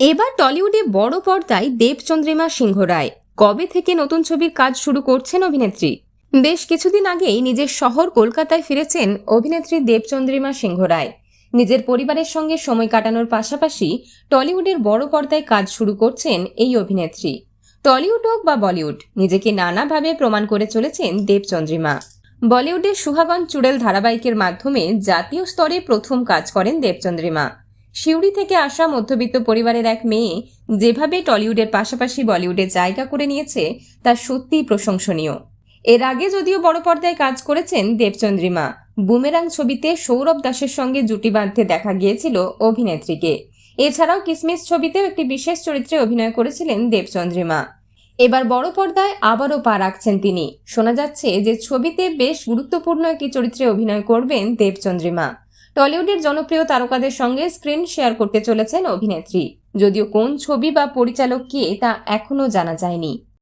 এবার টলিউডে বড় পর্দায় দেবচন্দ্রিমা সিংহ রায়। কবে থেকে নতুন ছবির কাজ শুরু করছেন অভিনেত্রী? বেশ কিছুদিন আগেই নিজের শহর কলকাতায় ফিরেছেন অভিনেত্রী দেবচন্দ্রিমা সিংহ রায়। নিজের পরিবারের সঙ্গে সময় কাটানোর পাশাপাশি টলিউডের বড় পর্দায় কাজ শুরু করছেন এই অভিনেত্রী। টলিউড হোক বা বলিউড, নিজেকে নানাভাবে প্রমাণ করে চলেছেন দেবচন্দ্রিমা। বলিউডের সুহাগন চুড়েল ধারাবাহিকের মাধ্যমে জাতীয় স্তরে প্রথম কাজ করেন দেবচন্দ্রিমা। সিউড়ি থেকে আসা মধ্যবিত্ত পরিবারের এক মেয়ে যেভাবে টলিউডের পাশাপাশি বলিউডে জায়গা করে নিয়েছে, তা সত্যিই প্রশংসনীয়। এর আগে যদিও বড় পর্দায় কাজ করেছেন দেবচন্দ্রিমা, বুমেরাং ছবিতে সৌরভ দাসের সঙ্গে জুটি বাঁধতে দেখা গিয়েছিল অভিনেত্রীকে। এছাড়াও কিসমিস ছবিতেও একটি বিশেষ চরিত্রে অভিনয় করেছিলেন দেবচন্দ্রিমা। এবার বড় পর্দায় আবারও পা রাখছেন তিনি। শোনা যাচ্ছে যে ছবিতে বেশ গুরুত্বপূর্ণ একটি চরিত্রে অভিনয় করবেন দেবচন্দ্রিমা। টলিউডের জনপ্রিয় তারকাদের সঙ্গে স্ক্রিন শেয়ার করতে চলেছেন অভিনেত্রী। যদিও কোন ছবি বা পরিচালক কে তা এখনও জানা যায়নি।